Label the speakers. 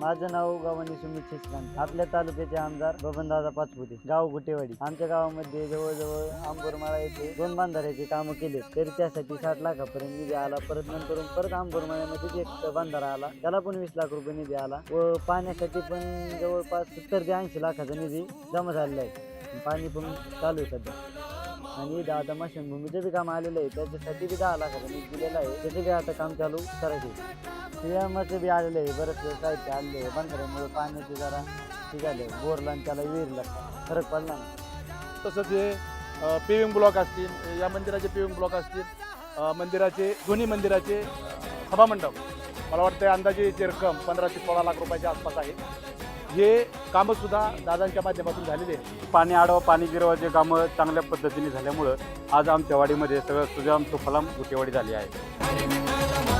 Speaker 1: माझं नाव गावानी सुमित शेषकांत. आपल्या तालुक्याचे आमदार बबनदादा पाचपुते. गाव गुटेवाडी आमच्या गावामध्ये जवळजवळ आंबोरमाळा येथे दोन बांधाऱ्याचे कामं केले तरी त्यासाठी साठ लाखापर्यंत निधी आला. परत नंतर परत आंबोरमाळ्यामध्ये एक बांधारा आला. त्याला पण वीस लाख रुपये निधी आला. व पाण्यासाठी पण जवळपास सत्तर ते ऐंशी लाखाचा निधी जमा झालेला आहे. पाणी पण चालू आहे सध्या. आणि इथं आता मशीनभूमीचं बी काम आलेलं आहे. त्याच्यासाठी बी दहा लाखाचा निधी दिलेला आहे. त्याचं बी आता काम चालू करायचे सीएमचं बी आलेलं आहे बरंच साहित्य आलेलं आहे. बंधाऱ्यामुळे पाण्याचे जरा हे झालं बोरला आणि त्याला विहिरीला फरक पडला ना
Speaker 2: तसंच हे पेविंग ब्लॉक असतील या मंदिराचे पेविंग ब्लॉक असतील अ, मंदिराचे दोन्ही मंदिराचे सभामंडप मला वाटतं अंदाजे याची रक्कम पंधरा ते सोळा लाख रुपयाच्या आसपास आहे. हे कामंसुद्धा दादांच्या माध्यमातून झालेले आहे
Speaker 3: पाणी आडवा पाणी गिरवाचे कामं चांगल्या पद्धतीने झाल्यामुळं आज आमच्या वाडीमध्ये सगळं सुजाम सुफलाम गुटेवाडी झाली आहे.